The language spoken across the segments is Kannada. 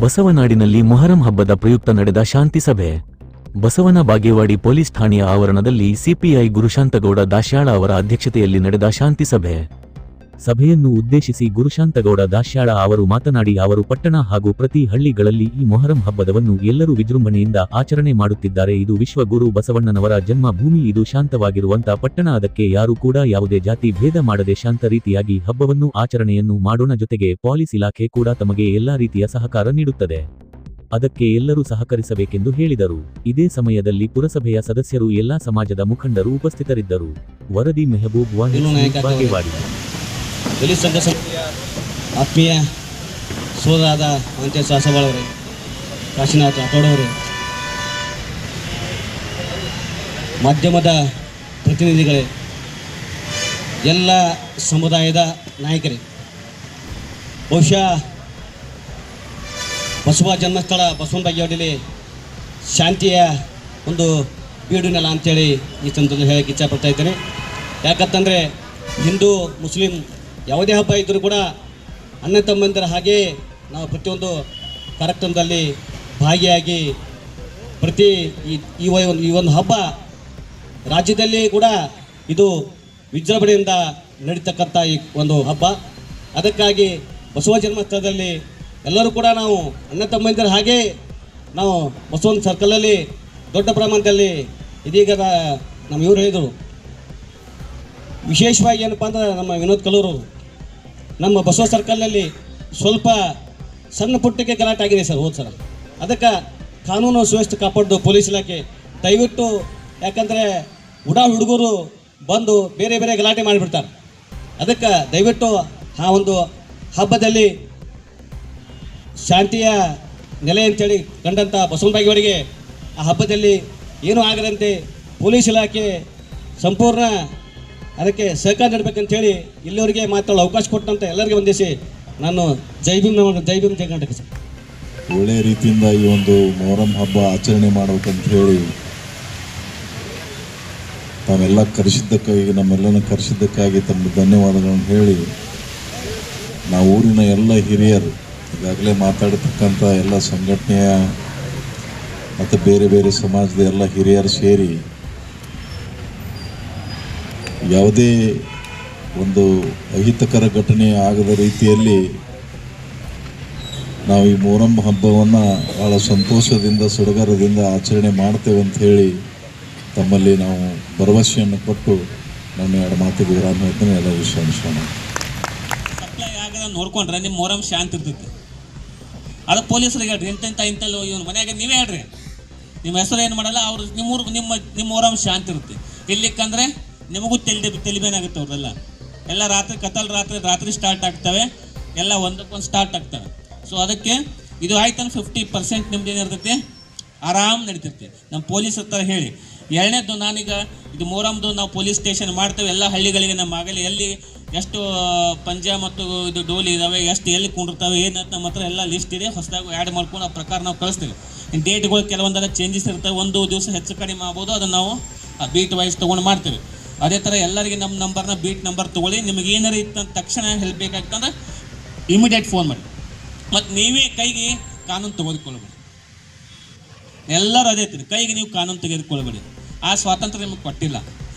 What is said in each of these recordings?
ಬಸವನಾಡಿನಲ್ಲಿ ಮೊಹರಂ ಹಬ್ಬದ ಪ್ರಯುಕ್ತ ನಡೆದ ಶಾಂತಿ ಸಭೆ. ಬಸವನ ಬಾಗೇವಾಡಿ ಪೊಲೀಸ್ ಠಾಣೆಯ ಆವರಣದಲ್ಲಿ ಸಿಪಿಐ ಗುರುಶಾಂತಗೌಡ ದಾಶ್ಯಾಳ ಅವರ ಅಧ್ಯಕ್ಷತೆಯಲ್ಲಿ ನಡೆದ ಶಾಂತಿ ಸಭೆ. ಸಭೆಯನ್ನು ಉದ್ದೇಶಿಸಿ ಗುರುಶಾಂತಗೌಡ ದಾಶ್ಯಾಳ ಅವರು ಮಾತನಾಡಿ ಅವರು ಪಟ್ಟಣ ಹಾಗೂ ಪ್ರತಿ ಹಳ್ಳಿಗಳಲ್ಲಿ ಈ ಮೊಹರಂ ಹಬ್ಬದವನ್ನು ಎಲ್ಲರೂ ವಿಜೃಂಭಣೆಯಿಂದ ಆಚರಣೆ ಮಾಡುತ್ತಿದ್ದಾರೆ. ಇದು ವಿಶ್ವಗುರು ಬಸವಣ್ಣನವರ ಜನ್ಮಭೂಮಿ ಇದು ಶಾಂತವಾಗಿರುವಂತ ಪಟ್ಟಣ. ಅದಕ್ಕೆ ಯಾರು ಕೂಡ ಯಾವುದೇ ಜಾತಿ ಭೇದ ಮಾಡದೆ ಶಾಂತ ರೀತಿಯಾಗಿ ಹಬ್ಬವನ್ನು ಆಚರಣೆಯನ್ನು ಮಾಡೋಣ ಜೊತೆಗೆ ಪಾಲಿಸ್ ಇಲಾಖೆ ಕೂಡ ತಮಗೆ ಎಲ್ಲಾ ರೀತಿಯ ಸಹಕಾರ ನೀಡುತ್ತದೆ. ಅದಕ್ಕೆ ಎಲ್ಲರೂ ಸಹಕರಿಸಬೇಕೆಂದು ಹೇಳಿದರು. ಇದೇ ಸಮಯದಲ್ಲಿ ಪುರಸಭೆಯ ಸದಸ್ಯರು ಎಲ್ಲಾ ಸಮಾಜದ ಮುಖಂಡರು ಉಪಸ್ಥಿತರಿದ್ದರು. ವರದಿ ಮೆಹಬೂಬ್ ಬಾಗೇವಾಡಿ. ದಲಿತ ಸಂಘ ಆತ್ಮೀಯ ಸೋದರಾದ ಅಂತ್ಯ ಸಾಸವಾಳವರು ಕಾಶಿನಾಥ್ ರಾಠೋಡವರೇ ಮಾಧ್ಯಮದ ಪ್ರತಿನಿಧಿಗಳೇ, ಎಲ್ಲ ಸಮುದಾಯದ ನಾಯಕರೇ, ಬಹುಶಃ ಬಸವ ಜನ್ಮಸ್ಥಳ ಬಸವನ ಬಾಗೇವಾಡಿಲಿ ಶಾಂತಿಯ ಒಂದು ಬೀಡು ನೆಲ ಅಂತೇಳಿ ಈ ಸಂದರ್ಭದಲ್ಲಿ ಹೇಳಕ್ಕೆ ಇಚ್ಛಪಡ್ತಾ ಇದ್ದೇನೆ. ಯಾಕಂತಂದರೆ ಹಿಂದೂ, ಮುಸ್ಲಿಂ ಯಾವುದೇ ಹಬ್ಬ ಇದ್ದರೂ ಕೂಡ ಅಣ್ಣ ತಮ್ಮಂದಿರ ಹಾಗೆ ನಾವು ಪ್ರತಿಯೊಂದು ಕಾರ್ಯಕ್ರಮದಲ್ಲಿ ಭಾಗಿಯಾಗಿ ಪ್ರತಿ ಈ ಒಂದು ಈ ಒಂದು ಹಬ್ಬ ರಾಜ್ಯದಲ್ಲಿ ಕೂಡ ಇದು ವಿಜೃಂಭಣೆಯಿಂದ ನಡೀತಕ್ಕಂಥ ಈ ಒಂದು ಹಬ್ಬ. ಅದಕ್ಕಾಗಿ ಬಸವ ಜನ್ಮಸ್ಥಳದಲ್ಲಿ ಎಲ್ಲರೂ ಕೂಡ ನಾವು ಅಣ್ಣ ತಮ್ಮಂದಿರ ಹಾಗೆ ನಾವು ಬಸವನ ಸರ್ಕಲಲ್ಲಿ ದೊಡ್ಡ ಪ್ರಮಾಣದಲ್ಲಿ ಇದೀಗ ನಮ್ಮ ಇವರು ಹೇಳಿದರು. ವಿಶೇಷವಾಗಿ ಏನಪ್ಪ ಅಂದ್ರೆ ನಮ್ಮ ವಿನೋದ್ ಕಲೂರು ನಮ್ಮ ಬಸವ ಸರ್ಕಲ್ನಲ್ಲಿ ಸ್ವಲ್ಪ ಸಣ್ಣ ಪುಟ್ಟಕ್ಕೆ ಗಲಾಟೆ ಆಗಿದೆ ಸರ್, ಹೋದ ಸಲ. ಅದಕ್ಕೆ ಕಾನೂನು ಸುವ್ಯವಸ್ಥೆ ಕಾಪಾಡೋದು ಪೊಲೀಸ್ ಇಲಾಖೆ, ದಯವಿಟ್ಟು ಯಾಕಂದರೆ ಉಡಾ ಹುಡುಗರು ಬಂದು ಬೇರೆ ಬೇರೆ ಗಲಾಟೆ ಮಾಡಿಬಿಡ್ತಾರೆ. ಅದಕ್ಕೆ ದಯವಿಟ್ಟು ಆ ಒಂದು ಹಬ್ಬದಲ್ಲಿ ಶಾಂತಿಯ ನೆಲೆ ಅಂತೇಳಿ ಕಂಡಂಥ ಬಸವನಬಾಗಿಯವರಿಗೆ ಆ ಹಬ್ಬದಲ್ಲಿ ಏನೂ ಆಗದಂತೆ ಪೊಲೀಸ್ ಇಲಾಖೆ ಸಂಪೂರ್ಣ ಅದಕ್ಕೆ ಸಹಕಾರ ನೀಡಬೇಕಂತೇಳಿ ಇಲ್ಲಿವರೆಗೆ ಮಾತಾಡಲು ಅವಕಾಶ ಕೊಟ್ಟಂತ ಎಲ್ಲರಿಗೆ ವಂದಿಸಿ ನಾನು ಜೈ ಭೀಮ್ ಜೈ ಭೀಮ್, ಜೈ ಕರ್ನಾಟಕ ಸರ್. ಒಳ್ಳೆಯ ರೀತಿಯಿಂದ ಈ ಒಂದು ಮೊಹರಂ ಹಬ್ಬ ಆಚರಣೆ ಮಾಡ್ಬೇಕಂತ ಹೇಳಿ ತಾವೆಲ್ಲ ಕರೆಸಿದ್ದಕ್ಕಾಗಿ ನಮ್ಮೆಲ್ಲನ ಕರೆಸಿದ್ದಕ್ಕಾಗಿ ತಮ್ಮ ಧನ್ಯವಾದಗಳನ್ನು ಹೇಳಿ, ನಾವು ಊರಿನ ಎಲ್ಲ ಹಿರಿಯರು, ಈಗಾಗಲೇ ಮಾತಾಡತಕ್ಕಂಥ ಎಲ್ಲ ಸಂಘಟನೆಯ ಮತ್ತು ಬೇರೆ ಬೇರೆ ಸಮಾಜದ ಎಲ್ಲ ಹಿರಿಯರು ಸೇರಿ ಯಾವುದೇ ಒಂದು ಅಹಿತಕರ ಘಟನೆ ಆಗದ ರೀತಿಯಲ್ಲಿ ನಾವು ಈ ಮೊಹರಂ ಹಬ್ಬವನ್ನು ಭಾಳ ಸಂತೋಷದಿಂದ, ಸಡಗರದಿಂದ ಆಚರಣೆ ಮಾಡ್ತೇವೆ ಅಂತ ಹೇಳಿ ತಮ್ಮಲ್ಲಿ ನಾವು ಭರವಸೆಯನ್ನು ಕೊಟ್ಟು ನನ್ನ ಎರಡು ಮಾತಿಗೆ ವಿರಾಮ ಹೇಳ್ತೇನೆ. ಎಲ್ಲ ವಿಷಯ ಅನಿಸೋಣ ನೋಡ್ಕೊಂಡ್ರೆ ನಿಮ್ಮ ಮೊಹರಂ ಶಾಂತಿ ಇರ್ತೈತಿ. ಅದು ಪೊಲೀಸರಿಗೆ ಹೇಳ್ರಿ ಇಂಥ ಇಂಥಲ್ಲೋ ಇವನು ಮನೆಯಾಗ ನೀವೇ ಹೇಳ್ರಿ. ನಿಮ್ಮ ಹೆಸರು ಏನು ಮಾಡಲ್ಲ, ಅವ್ರು ನಿಮ್ಮೂರು ನಿಮ್ಮ ನಿಮ್ಮ ಮೊಹರಂ ಶಾಂತಿ ಇರುತ್ತೆ. ಇಲ್ಲಿಕ್ಕಂದ್ರೆ ನಿಮಗೂ ತೆಲಿ ತೆಲಿಬೇನಾಗುತ್ತೆ ಅವ್ರದೆಲ್ಲ ಎಲ್ಲ ರಾತ್ರಿ ಕತ್ತಲ್ ರಾತ್ರಿ ರಾತ್ರಿ ಸ್ಟಾರ್ಟ್ ಆಗ್ತವೆ. ಎಲ್ಲ ಒಂದಕ್ಕೊಂದು ಸ್ಟಾರ್ಟ್ ಆಗ್ತವೆ. ಸೊ ಅದಕ್ಕೆ ಇದು ಆಯ್ತಂದ್ರೆ ಫಿಫ್ಟಿ ಪರ್ಸೆಂಟ್ ನಿಮ್ದು ಏನಿರ್ತೈತಿ? ಆರಾಮ್ ನಡೀತಿರ್ತಿ ನಮ್ಮ ಪೊಲೀಸ್ ಹತ್ರ ಹೇಳಿ. ಎರಡನೇದು ನಾನೀಗ ಇದು ಮೂರಮ್ದು ನಾವು ಪೊಲೀಸ್ ಸ್ಟೇಷನ್ ಮಾಡ್ತೇವೆ. ಎಲ್ಲ ಹಳ್ಳಿಗಳಿಗೆ ನಮ್ಮ ಆಗಲಿ, ಎಲ್ಲಿ ಎಷ್ಟು ಪಂಜ ಮತ್ತು ಇದು ಡೋಲಿ ಇದಾವೆ, ಎಷ್ಟು ಎಲ್ಲಿ ಕುಂಡಿರ್ತವೆ ಏನಂತ ನಮ್ಮ ಹತ್ರ ಎಲ್ಲ ಲಿಸ್ಟ್ ಇದೆ. ಹೊಸದಾಗಿ ಆ್ಯಡ್ ಮಾಡ್ಕೊಂಡು ಆ ಪ್ರಕಾರ ನಾವು ಕಳಿಸ್ತೀವಿ. ಡೇಟ್ಗಳು ಕೆಲವೊಂದೆಲ್ಲ ಚೇಂಜಸ್ ಇರ್ತವೆ. ಒಂದು ದಿವಸ ಹೆಚ್ಚು ಕಡಿಮೆ ಆಗ್ಬೋದು. ಅದನ್ನು ನಾವು ಬೀಟ್ ವೈಸ್ ತೊಗೊಂಡು ಮಾಡ್ತೀವಿ. ಅದೇ ಥರ ಎಲ್ಲರಿಗೆ ನಮ್ಮ ನಂಬರ್ನ ಬೀಟ್ ನಂಬರ್ ತೊಗೊಳ್ಳಿ. ನಿಮಗೆ ಏನಾರು ಇತ್ತು ತಕ್ಷಣ ಹೆಲ್ಪ್ ಬೇಕಾಗ್ತಂದ್ರೆ ಇಮಿಡಿಯೇಟ್ ಫೋನ್ ಮಾಡಿ. ಮತ್ತು ನೀವೇ ಕೈಗೆ ಕಾನೂನು ತೆಗೆದುಕೊಳ್ಬೇಡಿ ಎಲ್ಲರೂ ಅದೇ ತಿರಿ ಕೈಗೆ ನೀವು ಕಾನೂನು ತೆಗೆದುಕೊಳ್ಬೇಡಿ ಆ ಸ್ವಾತಂತ್ರ್ಯ ನಿಮಗೆ ಕೊಟ್ಟಿಲ್ಲ.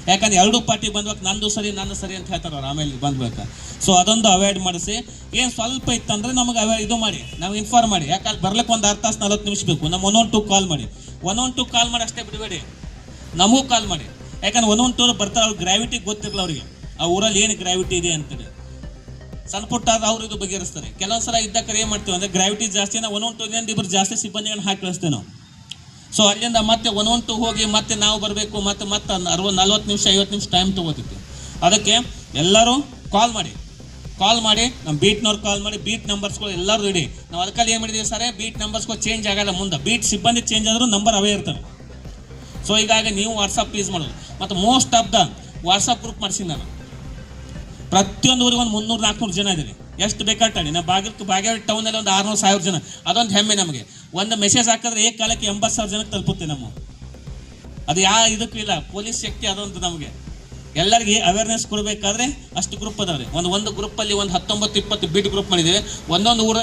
ಯಾಕಂದ್ರೆ ಎರಡೂ ಪಾರ್ಟಿ ಬಂದ್ಬೇಕು ನಂದು ಸರಿ, ನನ್ನ ಸರಿ ಅಂತ ಹೇಳ್ತಾರೆ ಅವ್ರು ಆಮೇಲೆ ಬಂದ್ಬೇಕು ಸೊ ಅದೊಂದು ಅವಾಯ್ಡ್ ಮಾಡಿಸಿ. ಏನು ಸ್ವಲ್ಪ ಇತ್ತಂದ್ರೆ ನಮಗೆ ಅವೇ, ಇದು ಮಾಡಿ, ನಾವು ಇನ್ಫಾರ್ಮ್ ಮಾಡಿ. ಯಾಕಂದ್ರೆ ಬರ್ಲಿಕ್ಕೆ ಒಂದು ಅರ್ಧ ತಾಸು ನಲ್ವತ್ತು ನಿಮಿಷ ಬೇಕು. ನಮ್ಮ ಒನ್ ಒನ್ ಟು ಕಾಲ್ ಮಾಡಿ. ಒನ್ ಒನ್ ಟು ಕಾಲ್ ಮಾಡಿ ಅಷ್ಟೇ ಬಿಡಬೇಡಿ. ನಮಗೂ ಕಾಲ್ ಮಾಡಿ. ಯಾಕಂದ್ರೆ ಒಂದೊಂದು ಟೂರ್ ಬರ್ತಾರೆ, ಅವ್ರಿಗೆ ಗ್ರಾವಿಟಿ ಗೊತ್ತಿರಲ್ಲ ಅವರಿಗೆ. ಆ ಊರಲ್ಲಿ ಏನು ಗ್ರಾವಿಟಿ ಇದೆ ಅಂತೇಳಿ. ಸಣ್ಣ ಪುಟ್ಟ ಅವ್ರು ಇದು ಬಗೆಹರಿಸ್ತಾರೆ. ಕೆಲವೊಂದು ಸಲ ಇದ್ದಾಗ ಏನು ಮಾಡ್ತೀವಿ ಅಂದರೆ ಗ್ರಾವಿಟಿ ಜಾಸ್ತಿ ನಾವು ಒಂದೊಂದು ಟೂರಿನಿಂದ ಇಬ್ಬರು ಜಾಸ್ತಿ ಸಿಬ್ಬಂದಿಗಳನ್ನ ಹಾಕಿ ಕಳಿಸ್ತೇವೆ ನಾವು. ಸೊ ಅಲ್ಲಿಂದ ಮತ್ತೆ ಒನ್ ಟು ಹೋಗಿ ಮತ್ತೆ ನಾವು ಬರಬೇಕು, ಮತ್ತೆ ಮತ್ತೆ ಅರವತ್ತು ನಲ್ವತ್ತು ನಿಮಿಷ ಐವತ್ತು ನಿಮಿಷ ಟೈಮ್ ತೊಗೋತಿತ್ತು ಅದಕ್ಕೆ ಎಲ್ಲರೂ ಕಾಲ್ ಮಾಡಿ. ಕಾಲ್ ಮಾಡಿ ನಮ್ಮ ಬೀಟ್ನವ್ರು ಕಾಲ್ ಮಾಡಿ ಬೀಟ್ ನಂಬರ್ಸ್ಗಳು ಎಲ್ಲರೂ ಇಡಿ ನಾವು ಅದಕ್ಕಲ್ಲಿ ಏನು ಮಾಡಿದ್ದೀವಿ ಸರ್ ಬೀಟ್ ನಂಬರ್ಸ್ಗಳು ಚೇಂಜ್ ಆಗಲ್ಲ ಮುಂದೆ. ಬೀಟ್ ಸಿಬ್ಬಂದಿ ಚೇಂಜ್ ಆದರೂ ನಂಬರ್ ಅವೇ ಇರ್ತವೆ. ಸೊ ಹೀಗಾಗಿ ನೀವು ವಾಟ್ಸಪ್ ಯೂಸ್ ಮಾಡೋದು. ಮತ್ತು most of the WhatsApp group ಮಾಡಿಸಿ ನಾನು. ಪ್ರತಿಯೊಂದು ಊರಿಗೆ ಒಂದು ಮುನ್ನೂರು, ನಾಲ್ಕುನೂರು ಜನ ಇದ್ದೀನಿ. ಎಷ್ಟು ಬೇಕಾಗ್ತಾನೆ ನಾ ಬಾಗಿಲು ಬಾಗೇವಾಡಿ ಟೌನಲ್ಲಿ ಒಂದು ಆರುನೂರು, ಸಾವಿರ ಜನ. ಅದೊಂದು ಹೆಮ್ಮೆ ನಮಗೆ. ಒಂದು ಮೆಸೇಜ್ ಹಾಕಿದ್ರೆ ಏಕ ಕಾಲಕ್ಕೆ ಎಂಬತ್ತು ಸಾವಿರ ಜನಕ್ಕೆ ತಲುಪುತ್ತೆ ನಮ್ಮ. ಅದು ಯಾ ಇದಕ್ಕೂ ಇಲ್ಲ. ಪೊಲೀಸ್ ಶಕ್ತಿ ಅದೊಂದು ನಮಗೆ. ಎಲ್ಲರಿಗೆ ಅವೇರ್ನೆಸ್ ಕೊಡಬೇಕಾದ್ರೆ ಅಷ್ಟು ಗ್ರೂಪ್ ಅದಾವೆ ಒಂದು ಒಂದು ಗ್ರೂಪಲ್ಲಿ ಒಂದು ಹತ್ತೊಂಬತ್ತು, ಇಪ್ಪತ್ತು ಬಿಟ್ ಗ್ರೂಪ್ ಮಾಡಿದ್ದೀವಿ. ಒಂದೊಂದು ಊರಲ್ಲಿ